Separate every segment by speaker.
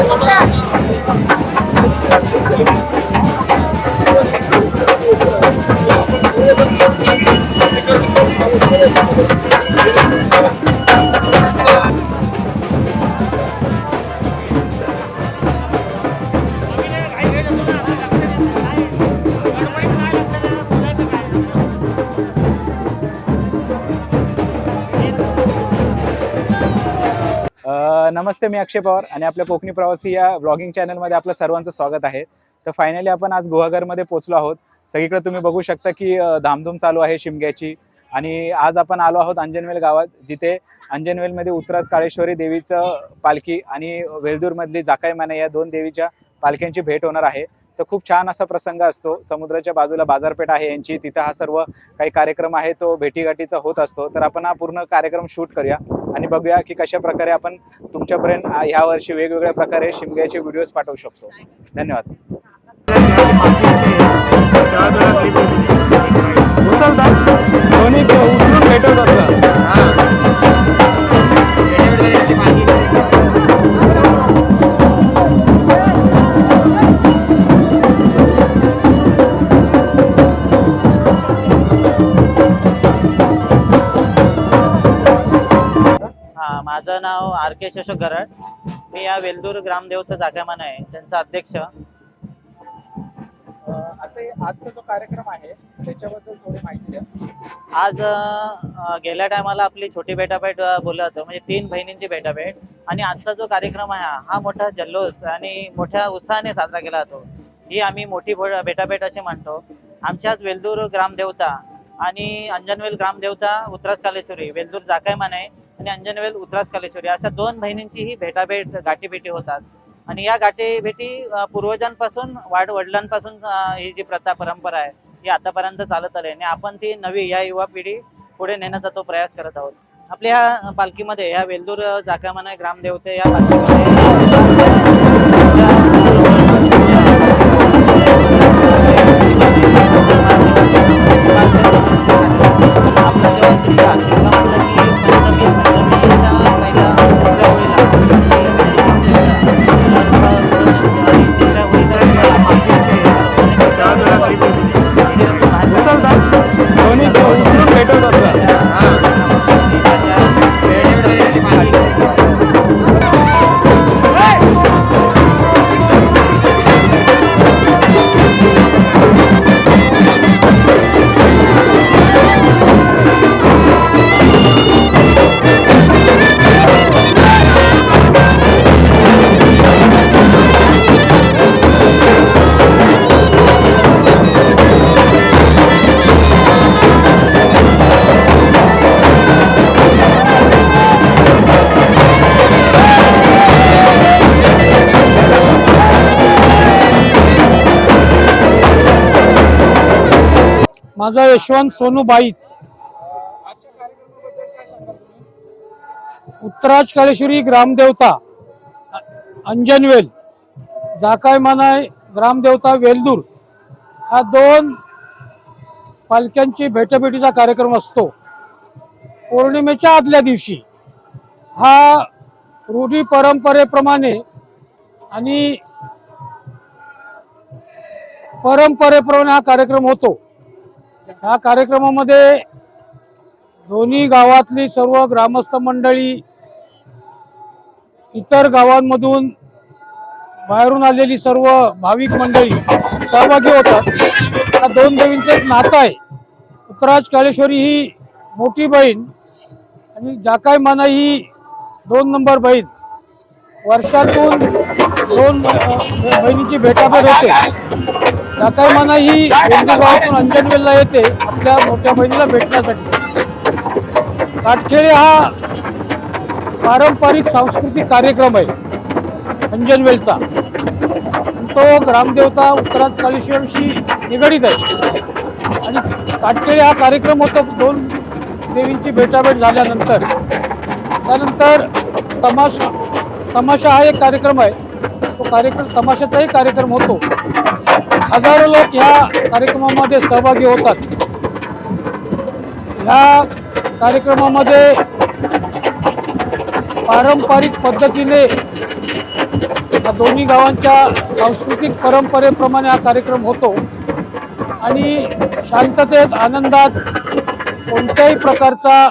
Speaker 1: 축하합니다. नमस्ते मी अक्षय पवार आणि आपल्या कोकणी प्रवासी या ब्लॉगिंग चॅनलमध्ये आपलं सर्वांचं स्वागत आहे. तर फायनली आपण आज गुहागरमध्ये पोचलो आहोत. सगळीकडे तुम्ही बघू शकता की धामधूम चालू आहे शिमग्याची आणि आज आपण आलो आहोत अंजनवेल गावात जिथे अंजनवेलमध्ये उत्तराज काळेश्वरी देवीचं पालखी आणि वेलदूरमधली जाकाय माने या दोन देवीच्या पालख्यांची भेट होणार आहे. तर खूप छान असा प्रसंग असतो. समुद्राच्या बाजूला बाजारपेठ आहे यांची. तिथं हा सर्व काही कार्यक्रम आहे तो भेटीगाठीचा होत असतो. तर आपण हा पूर्ण कार्यक्रम शूट करूया. आणि बघूया की कशा प्रकारे आपण तुमच्यापर्यंत ह्या वर्षी वेगवेगळ्या प्रकारे शिमग्याचे व्हिडिओज पाठवू शकतो. धन्यवाद.
Speaker 2: के अशोक गराड. मी या वेलदूर ग्रामदेवता जागामान आहे. त्यांचा अध्यक्ष.
Speaker 1: आता आजचा जो कार्यक्रम आहे त्याच्याबद्दल थोडी माहिती द्या.
Speaker 2: आज गेल्या टायमाला आपली छोटी भेटाभेट बोलत बोललं होतं म्हणजे तीन बहिणींची भेटाभेट आणि आजचा जो कार्यक्रम आहे हा- हा मोठा जल्लोष आणि मोठ्या उत्साहाने साजरा केला जातो. ही आम्ही मोठी भो- भेटाभेट असे म्हणतो आमच्याच वेलदूर ग्रामदेवता आणि अंजनवेल ग्रामदेवता उत्तरास कालेश्वरी वेलदूर जाकायमान आहे आणि अंजनवेल उत्रास कालेश्वरी अशा दोन बहिणींची ही भेटाभेट गाठीभेटी होतात. आणि या गाठीभेटी पूर्वजांपासून वाढ वडिलांपासून ही जी प्रथा परंपरा आहे ही आतापर्यंत चालत आली आहे. आणि आपण ती नवी या युवा पिढी पुढे नेण्याचा तो प्रयास करत आहोत. आपल्या ह्या पालखीमध्ये या वेलदूर जाकामाना ग्रामदेवते या पालखीमध्ये
Speaker 3: माझा यशवंत सोनू बाईत उत्तराज काळेश्वरी ग्रामदेवता. अंजनवेल जाकाय मानाय ग्रामदेवता वेलदूर. हा दोन पालख्यांची भेटभेटीचा कार्यक्रम असतो. पौर्णिमेच्या आदल्या दिवशी हा रूढी परंपरेप्रमाणे आणि परंपरेप्रमाणे हा कार्यक्रम होतो. या कार्यक्रमामध्ये दोन्ही गावातली सर्व ग्रामस्थ मंडळी इतर गावांमधून बाहेरून आलेली सर्व भाविक मंडळी सहभागी होतात. या दोन देवींचं एक नातं आहे. उत्तराज कालेश्वरी ही मोठी बहीण आणि जाकाय माना ही दोन नंबर बहीण. वर्षातून दोन बहिणीची भेटाभेट होते. जाकाय ही गावातून अंजनवेलला येते आपल्या मोठ्या बहिणीला भेटण्यासाठी. काटखेळे हा पारंपरिक सांस्कृतिक कार्यक्रम आहे अंजनवेलचा तो ग्रामदेवता उत्तराज कालेश्वरशी निगडीत आहे. आणि काटखेळे हा कार्यक्रम होतो दोन देवींची भेटाभेट झाल्यानंतर. त्यानंतर तमाशा तमाशा हा एक कार्यक्रम आहे. तो कार्यक्रम तमाशाचाही कार्यक्रम होतो. हजारो लोक ह्या कार्यक्रमामध्ये सहभागी होतात. ह्या कार्यक्रमामध्ये पारंपरिक पद्धतीने या दोन्ही गावांच्या सांस्कृतिक परंपरेप्रमाणे हा कार्यक्रम होतो. आणि शांततेत आनंदात कोणत्याही प्रकारचा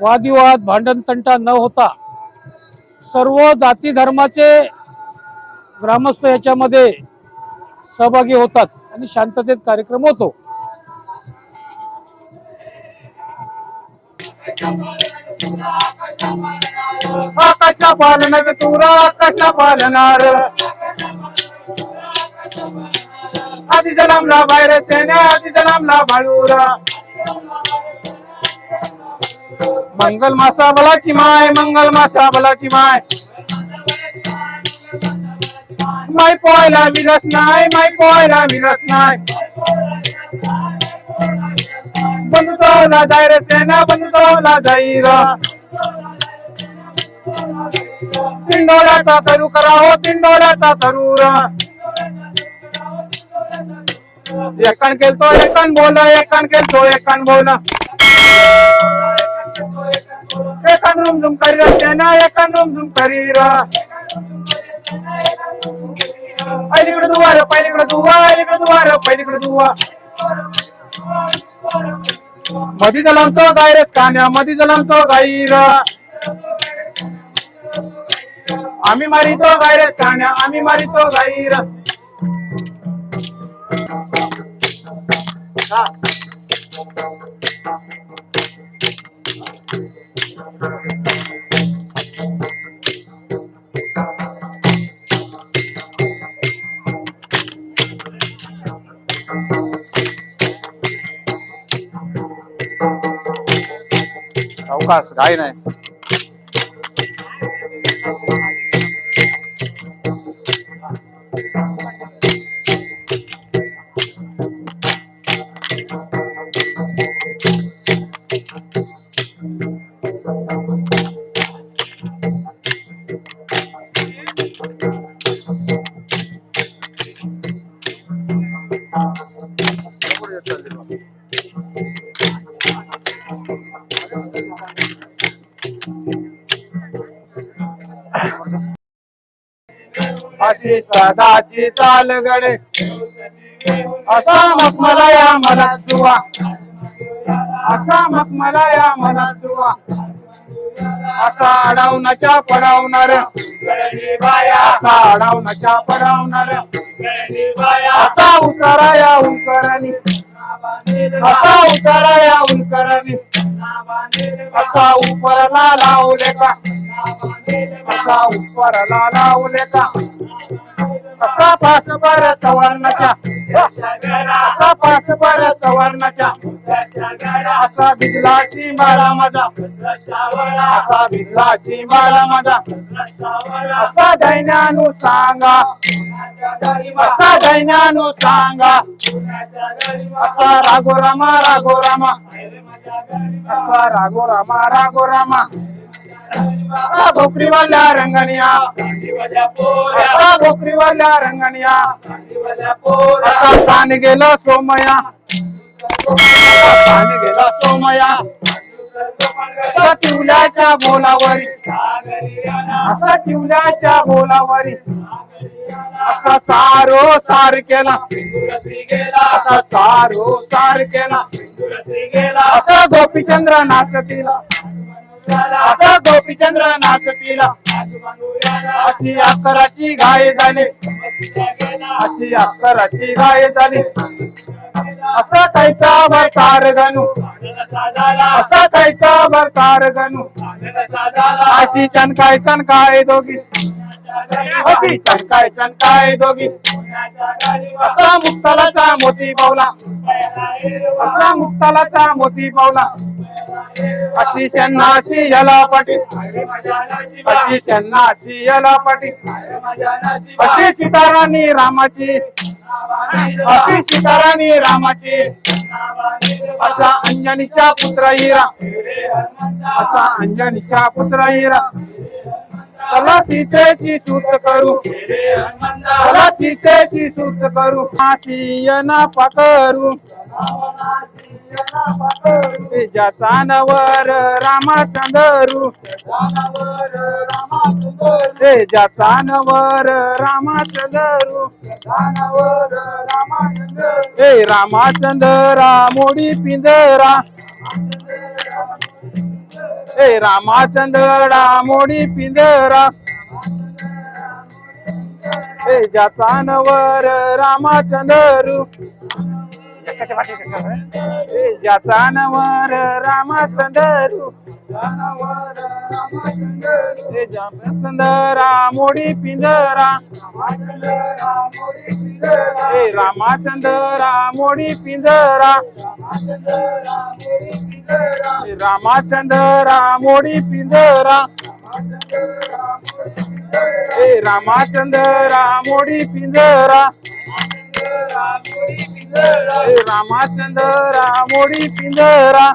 Speaker 3: वादिवाद भांडणतंटा न होता सर्व जाती धर्माचे ग्रामस्थ याच्यामध्ये सहभागी होतात आणि शांततेत कार्यक्रम होतो.
Speaker 4: आकाशला पालनाचं तुरा आकाशला पालनार आधी जलामला बाहेर सेना आधी जलामला बाळूरा मंगल मासा बलाची माय मंगल मासा बलाची माय. माय पोहायला मिरस नाही माय पोहायला विलस नाही बंधुतोला रे सेना बंधुतोला जाई तिंडोळ्याचा तरू करा हो तिंडोळ्याचा तरूर एकण केलतो एकण बोल एकण केलतो एकण बोल. एकान रुम झुम करी सेना एकान रुम झुम करीर पहिलीकडे दुवार पहिलीकडे दुवा पहिलीकडे दुवार पहिलीकडे दुवा. मधी जलमतो गायरेस कान्या मधी जलमतो गाईर आम्ही मारितो गायरेस कान्या आम्ही मारितो गाईर हा. अवकाश काही नाही. अशी सदाची चालगडे असा मग मला या मला दुवा असा मग मला या मला दुवा असा अडवण्याच्या पडवणार. असा अडवण्याच्या पडवणार. असा उतारा या उंकरानी असा उतारा या उंकरानी असा उपरला लावले का? असा उपरला लावले का? असा पास बर सवर्णाच्या असा पास बर सवर्णाच्या असा भिजलाची माळा माझा असा भिजलाची माळा माझा. असा दैन्यानु सांगा असा दैन्यानु सांगा असा राघो रामा राघो रामा असा राघो रामा. रागो रामा भोकरीवाल्या रंगणिया असा भोकरीवाल्या रंगणिया असा पान गेला सोमया. पान गेला सोमया. असा टिवल्याच्या बोलावरी. असा टिवल्याच्या बोलावरी. असा सारो सार केला. असा सारो सार केला. असा गोपीचंद्र नाचतीला. असा गोपीचंद्र नाचतीला. अशी अकराची गाय झाली. अशी अक्कराची गाय झाली. असा कायचा भरतार गणू असा कायचा भरतार गणू अशी चनकाय चनकाय दोघी. अशी चनकाय चनकाय दोघी. असा मुक्तालाचा मोती पावला. असा मुक्तालाचा मोती पावला. अशी शन्नाची याला अशी याला पाटी अशी सीताराणी रामाची. अशी सीताराणी रामाची. असा अंजनीचा पुत्र हिरा असा अंजनीच्या पुत्र हिरा त्याला सीतेची सूत करू. चला सीतेची सूत करू आशियना पाकरू तिच्या नवर रामचंद्रू तेजाचा नवर रामचंद्रू हे रामचंद्रा मोडी पिंजरा हे रामचंद्रा मोडी पिंजरा हे जाचा नवर रामचंद्रू हे ज्याचा नवर रामचंद्रू हे रामचंद्रा मोडी पिंजरा हे रामचंद्रा मोडी पिंजरा हे रामचंद्रा मोडी पिंजरा हे रामचंद्रा मोडी पिंजरा. हे रामचंद्रा मोडी पिंजरा.